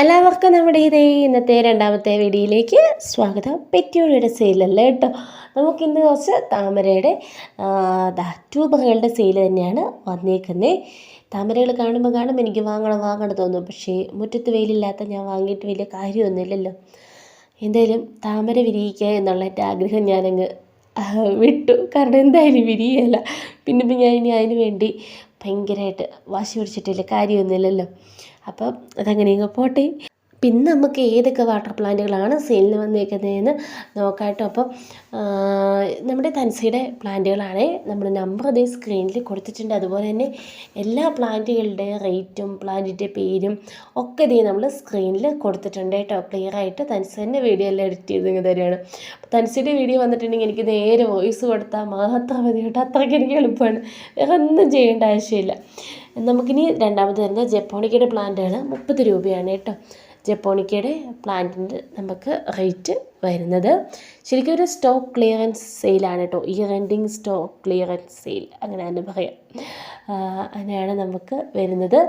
എല്ലാവർക്കും നമ്മുടെ ഇതേ ഇന്നത്തെ രണ്ടാമത്തെ വീഡിയോയിലേക്ക് സ്വാഗതം. പെറ്റിയോളിയുടെ സെയിലല്ല കേട്ടോ നമുക്കിന്ന് കുറച്ച് താമരയുടെ ദാ ട്യൂബറുകളുടെ സെയിൽ തന്നെയാണ് വന്നേക്കുന്നത് താമരകൾ കാണുമ്പോൾ കാണുമ്പോൾ എനിക്ക് വാങ്ങണം വാങ്ങണം തോന്നും. പക്ഷേ മുറ്റത്ത് വെയിലില്ലാത്ത ഞാൻ വാങ്ങിയിട്ട് വലിയ കാര്യമൊന്നുമില്ലല്ലോ. എന്തായാലും താമര വിരിയിക്കുക എന്നുള്ള എന്റെ ആഗ്രഹം ഞാനങ്ങ് വിട്ടു. കാരണം എന്തായാലും വിരിയല്ല. പിന്നെ ഞാൻ ഇനി അതിന് വേണ്ടി ഭയങ്കരമായിട്ട് വാശി പിടിച്ചിട്ടില്ല. കാര്യമൊന്നുമില്ലല്ലോ. അപ്പം അതങ്ങനെയൊക്കെ പോട്ടെ. പിന്നെ നമുക്ക് ഏതൊക്കെ വാട്ടർ പ്ലാന്റുകളാണ് സെയിലിന് വന്നേക്കുന്നതെന്ന് നോക്കാട്ടോ. കേട്ടോ അപ്പം നമ്മുടെ തൻസിയുടെ പ്ലാന്റുകളാണ്. നമ്മൾ നമ്പർ അതേ സ്ക്രീനിൽ കൊടുത്തിട്ടുണ്ട്. അതുപോലെ തന്നെ എല്ലാ പ്ലാന്റുകളുടെ റേറ്റും പ്ലാന്റിന്റെ പേരും ഒക്കെ ഇതേ നമ്മൾ സ്ക്രീനിൽ കൊടുത്തിട്ടുണ്ട് കേട്ടോ. ക്ലിയർ ആയിട്ട് തൻസ് തന്നെ വീഡിയോ എല്ലാം എഡിറ്റ് ചെയ്ത് ഇങ്ങനെ തരികയാണ് അപ്പോൾ തൻസിയുടെ വീഡിയോ വന്നിട്ടുണ്ടെങ്കിൽ എനിക്ക് നേരെ വോയിസ് കൊടുത്താൽ മാത്രം മതി കേട്ടോ. അത്രയ്ക്ക് എനിക്ക് എളുപ്പമാണ്. വേറെ ഒന്നും ചെയ്യേണ്ട ആവശ്യമില്ല. നമുക്കിനി രണ്ടാമത് വരുന്നത് ജപ്പോണിക്കയുടെ പ്ലാന്റാണ് മുപ്പത് രൂപയാണ് കേട്ടോ. ജപ്പോണിക്കയുടെ പ്ലാന്റിന്റെ നമുക്ക് റേറ്റ് വരുന്നത്. ശരിക്കും ഒരു സ്റ്റോക്ക് ക്ലിയറൻസ് സെയിലാണ് കേട്ടോ. ഈ എൻഡിങ് സ്റ്റോക്ക് ക്ലിയറൻസ് സെയിൽ അങ്ങനെ തന്നെ പറയാം. അങ്ങനെയാണ് നമുക്ക് വരുന്നത്.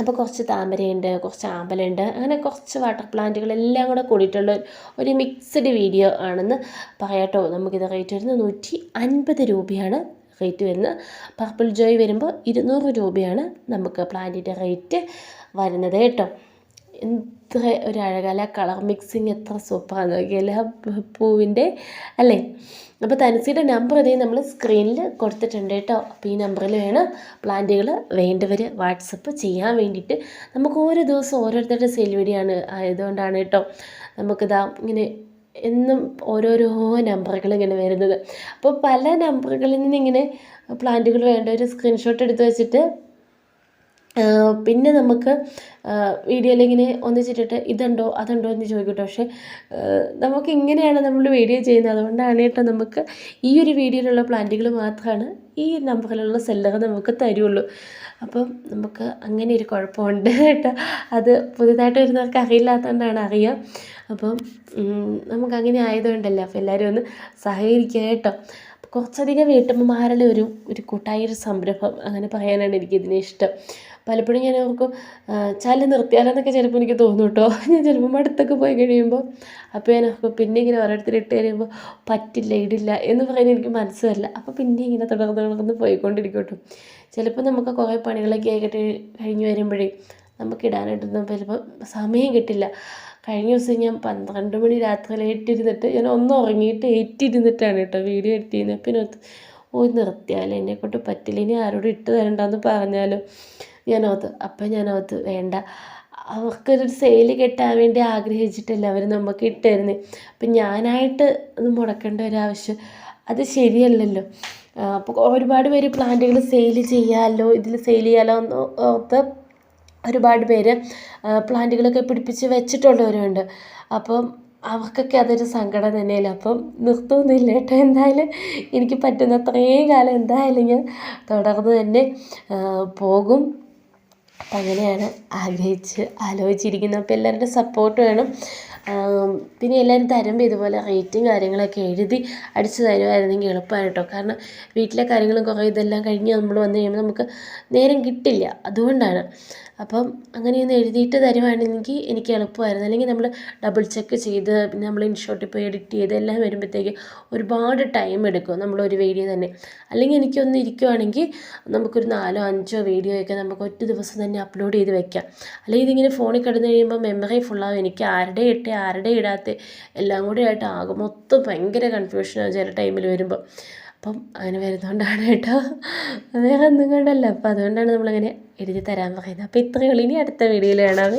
അപ്പോൾ കുറച്ച് താമരയുണ്ട് കുറച്ച് ആമ്പലുണ്ട് അങ്ങനെ കുറച്ച് വാട്ടർ പ്ലാന്റുകളെല്ലാം കൂടെ കൂടിയിട്ടുള്ള ഒരു മിക്സഡ് വീഡിയോ ആണെന്ന് പറയാട്ടോ നമുക്കിത് റേറ്റ് വരുന്നത് നൂറ്റി അൻപത് രൂപയാണ്. റേറ്റ് വരുന്നത്. പർപ്പിൾ ജോയ് വരുമ്പോൾ ഇരുന്നൂറ് രൂപയാണ് നമുക്ക് പ്ലാന്റിന്റെ റേറ്റ് വരുന്നത് കേട്ടോ. എത്ര ഒരു അഴകല കളർ മിക്സിങ് എത്ര സൂപ്പറാണ് ആ പൂവിന്റെ അല്ലേ? അപ്പോൾ തനസിയുടെ നമ്പർ ഇതേ നമ്മൾ സ്ക്രീനിൽ കൊടുത്തിട്ടുണ്ട് കേട്ടോ. അപ്പോൾ ഈ നമ്പറിൽ വേണം പ്ലാന്റുകൾ വേണ്ടവർ വാട്സപ്പ് ചെയ്യാൻ വേണ്ടിയിട്ട്. നമുക്ക് ഓരോ ദിവസം ഓരോരുത്തരുടെ സെയിൽ ആയതുകൊണ്ടാണ് കേട്ടോ. നമുക്കിതാ ഇങ്ങനെ എന്നും ഓരോരോ നമ്പറുകൾ ഇങ്ങനെ വരുന്നത്. അപ്പോൾ പല നമ്പറുകളിൽ നിന്ന് ഇങ്ങനെ പ്ലാന്റുകൾ വേണ്ട ഒരു സ്ക്രീൻഷോട്ട് എടുത്ത് വെച്ചിട്ട് പിന്നെ നമുക്ക് വീഡിയോയിൽ ഇങ്ങനെ ഒന്നിച്ചിട്ടിട്ട് ഇതുണ്ടോ അതുണ്ടോ എന്ന് ചോദിക്കട്ടോ. പക്ഷേ നമുക്ക് ഇങ്ങനെയാണ് നമ്മൾ വീഡിയോ ചെയ്യുന്നത്. അതുകൊണ്ടാണ് കേട്ടോ നമുക്ക് ഈ ഒരു വീഡിയോയിലുള്ള പ്ലാന്റുകൾ മാത്രമാണ് ഈ നമ്പറിലുള്ള സെല്ലർ നമുക്ക് തരുള്ളൂ. അപ്പം നമുക്ക് അങ്ങനെ ഒരു കുഴപ്പമുണ്ട് കേട്ടോ. അത് പുതിയതായിട്ട് വരുന്നവർക്ക് അറിയില്ലാത്തതുകൊണ്ടാണ് അറിയാം. അപ്പം നമുക്ക് അങ്ങനെ ആയതുകൊണ്ടല്ലേ. അപ്പോൾ എല്ലാവരും ഒന്ന് സഹകരിക്കുക കേട്ടോ. കുറച്ചധികം വീട്ടമ്മമാരുടെ ഒരു ഒരു കൂട്ടായ ഒരു സംരംഭം അങ്ങനെ പറയാനാണ് എനിക്കിതിനെ ഇഷ്ടം. പലപ്പോഴും ഞാൻ ഓർക്കും ചാൽ നിർത്തിയാലെന്നൊക്കെ ചിലപ്പോൾ എനിക്ക് തോന്നും കേട്ടോ ഞാൻ ചിലപ്പോൾ മടുത്തൊക്കെ പോയി കഴിയുമ്പോൾ അപ്പോൾ ഞാൻ ഓർക്കും പിന്നെ ഇങ്ങനെ ഓരോരുത്തർ ഇട്ട് കഴിയുമ്പോൾ പറ്റില്ല ഇടില്ല എന്ന് പറയാൻ എനിക്ക് മനസ്സല്ല അപ്പോൾ പിന്നെ ഇങ്ങനെ തുടർന്ന് തുടർന്ന് പോയിക്കൊണ്ടിരിക്കും കേട്ടോ ചിലപ്പോൾ നമുക്ക് കുറേ പണികളൊക്കെ ആയിട്ട് കഴിഞ്ഞ് വരുമ്പോഴേ നമുക്ക് ഇടാനായിട്ടൊന്നും ചിലപ്പോൾ സമയം കിട്ടില്ല. കഴിഞ്ഞ ദിവസം ഞാൻ പന്ത്രണ്ട് മണി രാത്രി ഏറ്റിരുന്നിട്ട് ഞാൻ ഒന്ന് ഉറങ്ങിയിട്ട് ഏറ്റിരുന്നിട്ടാണ് കേട്ടോ വീഡിയോ എഡിറ്റ് ചെയ്യുന്നത്. പിന്നെ ഓ നിർത്തിയാൽ എന്നെക്കൊണ്ട് പറ്റില്ല. ഇനി ആരോടും ഇട്ട് തരണ്ടെന്ന് പറഞ്ഞാലും ഞാനത് അപ്പം ഞാനത് വേണ്ട. അവർക്കൊരു സെയിൽ കിട്ടാൻ വേണ്ടി ആഗ്രഹിച്ചിട്ടല്ല അവർ നമുക്ക് ഇട്ടായിരുന്നു അപ്പം ഞാനായിട്ട് അത് മുടക്കേണ്ട ഒരാവശ്യം അത് ശരിയല്ലല്ലോ. അപ്പോൾ ഒരുപാട് പേര് പ്ലാന്റുകൾ സെയിൽ ചെയ്യാമല്ലോ ഇതിൽ സെയിൽ ചെയ്യാമല്ലോ എന്ന് ഓർത്ത് ഒരുപാട് പേര് പ്ലാന്റുകളൊക്കെ പിടിപ്പിച്ച് വെച്ചിട്ടുള്ളവരുണ്ട്. അപ്പം അവർക്കൊക്കെ അതൊരു സങ്കടം തന്നെയല്ലേ? അപ്പം നിർത്തുന്നില്ല കേട്ടോ. എന്തായാലും എനിക്ക് പറ്റുന്ന അത്രയും കാലം എന്തായാലും ഞാൻ തുടർന്ന് തന്നെ പോകും. അപ്പം അങ്ങനെയാണ് ആഗ്രഹിച്ച് ആലോചിച്ചിരിക്കുന്നത് അപ്പോൾ എല്ലാവരുടെ സപ്പോർട്ട് വേണം. പിന്നെ എല്ലാവരും തരുമ്പോൾ ഇതുപോലെ റേറ്റും കാര്യങ്ങളൊക്കെ എഴുതി അടിച്ച് തരുമായിരുന്നെങ്കിൽ എളുപ്പമാണ് കേട്ടോ. കാരണം വീട്ടിലെ കാര്യങ്ങളും കുറേ ഇതെല്ലാം കഴിഞ്ഞ് നമ്മൾ വന്നു കഴിയുമ്പോൾ നമുക്ക് നേരം കിട്ടില്ല. അതുകൊണ്ടാണ്. അപ്പം അങ്ങനെയൊന്ന് എഴുതിയിട്ട് തരുവാണെങ്കിൽ എനിക്ക് എളുപ്പമായിരുന്നു. അല്ലെങ്കിൽ നമ്മൾ ഡബിൾ ചെക്ക് ചെയ്ത് പിന്നെ നമ്മൾ ഇൻഷോട്ടിൽ പോയി എഡിറ്റ് ചെയ്ത് എല്ലാം വരുമ്പോഴത്തേക്ക് ഒരുപാട് ടൈം എടുക്കും. നമ്മളൊരു വീഡിയോ തന്നെ. അല്ലെങ്കിൽ എനിക്കൊന്ന് ഇരിക്കുവാണെങ്കിൽ നമുക്കൊരു നാലോ അഞ്ചോ വീഡിയോ ഒക്കെ നമുക്ക് ഒറ്റ ദിവസം തന്നെ അപ്ലോഡ് ചെയ്ത് വെക്കാം. അല്ലെങ്കിൽ ഇതിങ്ങനെ ഫോണിൽ കിടന്നു കഴിയുമ്പോൾ മെമ്മറി ഫുള്ളാകും എനിക്ക് ആരുടെ ഇട്ടേ ആരുടെ ഇടാത്ത എല്ലാം കൂടെ ആയിട്ട് ആകും മൊത്തം ഭയങ്കര കൺഫ്യൂഷനാണ് ചില ടൈമിൽ വരുമ്പോൾ അപ്പം അങ്ങനെ വരുന്നതുകൊണ്ടാണ് കേട്ടോ. വേറെ ഒന്നും കൊണ്ടല്ല. അപ്പം അതുകൊണ്ടാണ് നമ്മളങ്ങനെ എഴുതി തരാൻ പറയുന്നത്. അപ്പോൾ ഇത്രയേ ഉള്ളൂ. ഇനി അടുത്ത വീഡിയോയിൽ കാണാം.